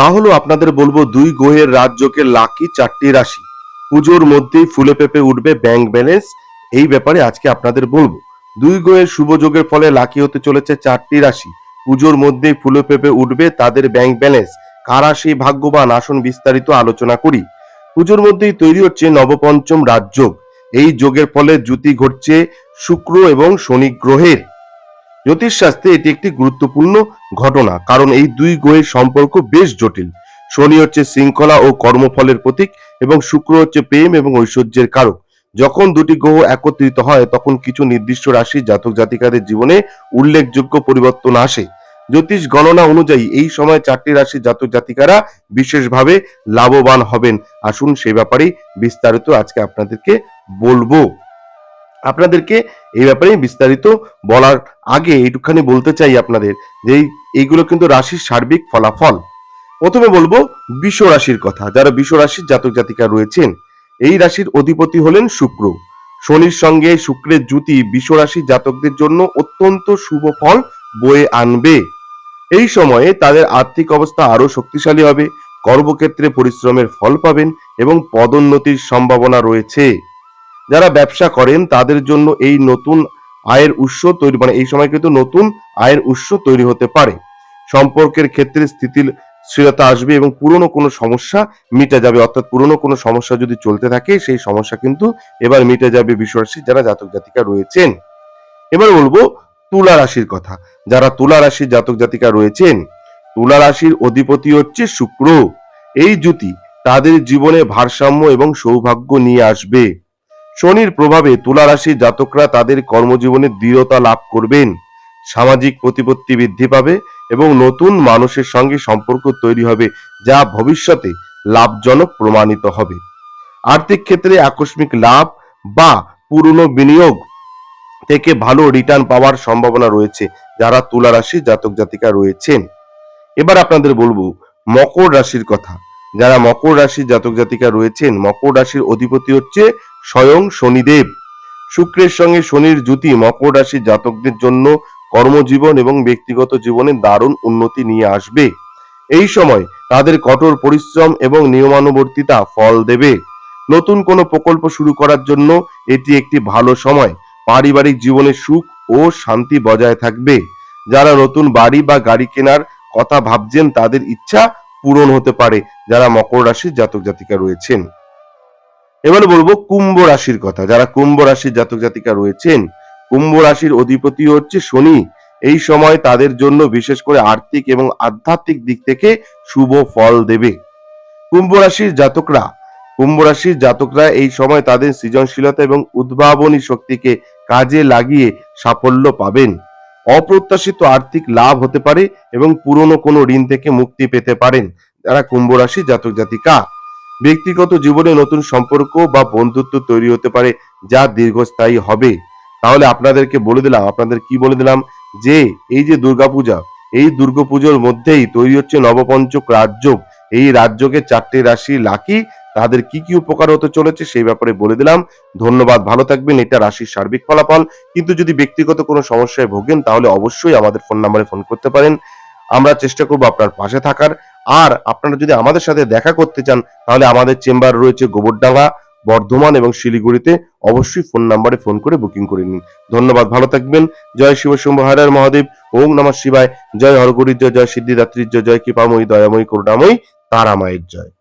তাহলে আপনাদের বলব দুই গ্রহের রাজ্যকে লাকি চারটি রাশি। পুজোর মধ্যেই ফুলে পেপে উঠবে ব্যাংক ব্যালেন্স, এই ব্যাপারে আজকে আপনাদের বলব। দুই গ্রহের শুভ যোগের ফলে লাকি হতে চলেছে চারটি রাশি। পুজোর মধ্যেই ফুলে পেপে উঠবে তাদের ব্যাংক ব্যালেন্স। কারা সেই ভাগ্যবান? আসন বিস্তারিত আলোচনা করি। পুজোর মধ্যেই তৈরি হচ্ছে নবপঞ্চম রাজযোগ। এই যোগের ফলে জ্যোতি ঘটছে শুক্র এবং শনি গ্রহের। জ্যোতিষশাস্ত্রে এটি একটি গুরুত্বপূর্ণ ঘটনা, কারণ এই দুই গ্রহের সম্পর্ক বেশ জটিল। শনি হচ্ছে শৃঙ্খলা ও কর্মফলের প্রতীক এবং শুক্র হচ্ছে প্রেম এবং ঐশ্বর্যের কারক। যখন দুটি গ্রহ একত্রিত হয়, তখন কিছু নির্দিষ্ট রাশি জাতক জাতিকাদের জীবনে উল্লেখযোগ্য পরিবর্তন আসে। জ্যোতিষ গণনা অনুযায়ী, এই সময় চারটি রাশি জাতক জাতিকারা বিশেষভাবে লাভবান হবেন। আসুন সে ব্যাপারে বিস্তারিত আজকে আপনাদেরকে বলব। আপনাদেরকে এই ব্যাপারে বিস্তারিত বলার আগে এইটুখানি বলতে চাই আপনাদের যে এইগুলো কিন্তু রাশির সার্বিক ফলাফল। প্রথমে বলব বিশ্ব রাশির কথা। যারা বিশ্ব রাশির জাতক জাতিকা রয়েছেন, এই রাশির অধিপতি হলেন শুক্র। শনির সঙ্গে শুক্রের জুতি বিশ্ব রাশির জাতকদের জন্য অত্যন্ত শুভ ফল বয়ে আনবে। এই সময়ে তাদের আর্থিক অবস্থা আরও শক্তিশালী হবে, কর্মক্ষেত্রে পরিশ্রমের ফল পাবেন এবং পদোন্নতির সম্ভাবনা রয়েছে। যারা ব্যবসা করেন, তাদের জন্য এই নতুন আয়ের উৎস তৈরি মানে এই সময় কিন্তু নতুন আয়ের উৎস তৈরি হতে পারে। সম্পর্কের ক্ষেত্রে স্থিতিশীলতা আসবে এবং পুরনো কোনো সমস্যা মিটে যাবে। অর্থাৎ পুরনো কোনো সমস্যা যদি চলতে থাকে, সেই সমস্যা কিন্তু এবার মিটে যাবে বিশ্বরাশি যারা জাতক জাতিকা রয়েছেন। এবার বলব তুলা রাশির কথা। যারা তুলা রাশির জাতক জাতিকা রয়েছেন, তুলা রাশির অধিপতি হচ্ছে শুক্র। এই জুতি তাদের জীবনে ভারসাম্য এবং সৌভাগ্য নিয়ে আসবে। শনির প্রভাবে তুলা রাশির জাতকরা তাদের কর্মজীবনে দৃঢ়তা লাভ করবেন। সামাজিক প্রতিপত্তি বৃদ্ধি পাবে এবং নতুন মানুষের সঙ্গে সম্পর্ক তৈরি হবে, যা ভবিষ্যতে লাভজনক প্রমাণিত হবে। আর্থিক ক্ষেত্রে আকস্মিক লাভ বা পুরনো বিনিয়োগ থেকে ভালো রিটার্ন পাওয়ার সম্ভাবনা রয়েছে, যারা তুলা রাশির জাতক জাতিকা রয়েছেন। এবার আপনাদের বলব, মকর রাশির কথা। যারা মকর রাশির জাতক জাতিকা রয়েছেন, মকর রাশির অধিপতি হচ্ছে স্বয়ং শনিদেব। শুক্রের সঙ্গে শনির জুতি মকর রাশির জাতকদের জন্য কর্মজীবন এবং ব্যক্তিগত জীবনে দারুণ উন্নতি নিয়ে আসবে। এই সময় তাদের কঠোর পরিশ্রম এবং নিয়মানুবর্তিতা ফল দেবে। নতুন কোনো প্রকল্প শুরু করার জন্য এটি একটি ভালো সময়। পারিবারিক জীবনে সুখ ও শান্তি বজায় থাকবে। যারা নতুন বাড়ি বা গাড়ি কেনার কথা ভাবছেন, তাদের ইচ্ছা পূরণ হতে পারে। যারা মকর রাশির জাতক জাতিকা রয়েছেন। এবার বলব কুম্ভ রাশির কথা। যারা কুম্ভ রাশির জাতক জাতিকা রয়েছেন, কুম্ভ রাশির অধিপতি হচ্ছে শনি। এই সময় তাদের জন্য বিশেষ করে আর্থিক এবং আধ্যাত্মিক দিক থেকে শুভ ফল দেবে। কুম্ভ রাশির জাতকরা, কুম্ভ রাশির জাতকরা এই সময় তাদের সৃজনশীলতা এবং উদ্ভাবনী শক্তিকে কাজে লাগিয়ে সাফল্য পাবেন। অপ্রত্যাশিত আর্থিক লাভ হতে পারে এবং পুরনো কোনো ঋণ থেকে মুক্তি পেতে পারেন। যারা কুম্ভ রাশির জাতক জাতিকা ব্যক্তিগত জীবনে নতুন সম্পর্ক বা বন্ধুত্ব তৈরি হতে পারে যা দীর্ঘস্থায়ী হবে। তাহলে আপনাদেরকে বলে দিলাম, আপনাদের কি বলে দিলাম? যে এই যে দুর্গাপূজা, এই দুর্গাপুজোর মধ্যেই তৈরি হচ্ছে নবপঞ্চক রাজ্য। এই রাজ্যকে চারটি রাশি লাকি, তাদের কি কি উপকার হতে চলেছে সেই ব্যাপারে বলে দিলাম। ধন্যবাদ, ভালো থাকবেন। এটা রাশির সার্বিক ফলাফল। কিন্তু যদি ব্যক্তিগত কোনো সমস্যায় ভোগেন, তাহলে অবশ্যই আমাদের ফোন নাম্বারে ফোন করতে পারেন। আমরা চেষ্টা করব আপনার পাশে থাকার। আর আপনারা যদি আমাদের সাথে দেখা করতে চান, তাহলে আমাদের চেম্বার রয়েছে গোবরডাঙ্গা, বর্ধমান এবং শিলিগুড়িতে। অবশ্যই ফোন নাম্বারে ফোন করে বুকিং করে নিন। ধন্যবাদ, ভালো থাকবেন। জয় শিব শুম্ভ হরার মহাদেব। ওম নমঃ শিবায়। জয় হরগরির জয় জয় সিদ্ধিদাত্রীর জয় জয় কৃপাময়ী, দয়াময়ী, করুণাময়ী, তারামায়ের জয়।